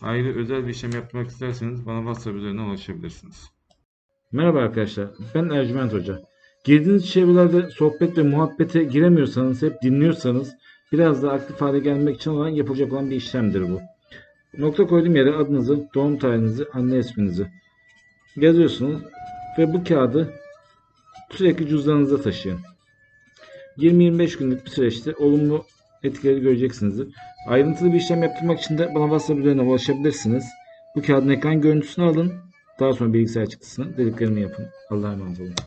Ayrı özel bir işlem yapmak isterseniz bana WhatsApp üzerinden ulaşabilirsiniz. Merhaba arkadaşlar, ben Ercüment Hoca. Girdiğiniz çevrelerde sohbet ve muhabbete giremiyorsanız, hep dinliyorsanız biraz daha aktif hale gelmek için olan yapılacak olan bir işlemdir bu. Nokta koyduğum yere adınızı, doğum tarihinizi, anne isminizi yazıyorsunuz ve bu kağıdı sürekli cüzdanınızda taşıyın. 20-25 günlük bir süreçte olumlu etkileri göreceksinizdir. Ayrıntılı bir işlem yaptırmak için de bana WhatsApp üzerinden ulaşabilirsiniz. Bu kağıdın ekran görüntüsünü alın. Daha sonra bilgisayar çıktısını dediklerimi yapın. Allah'a emanet olun.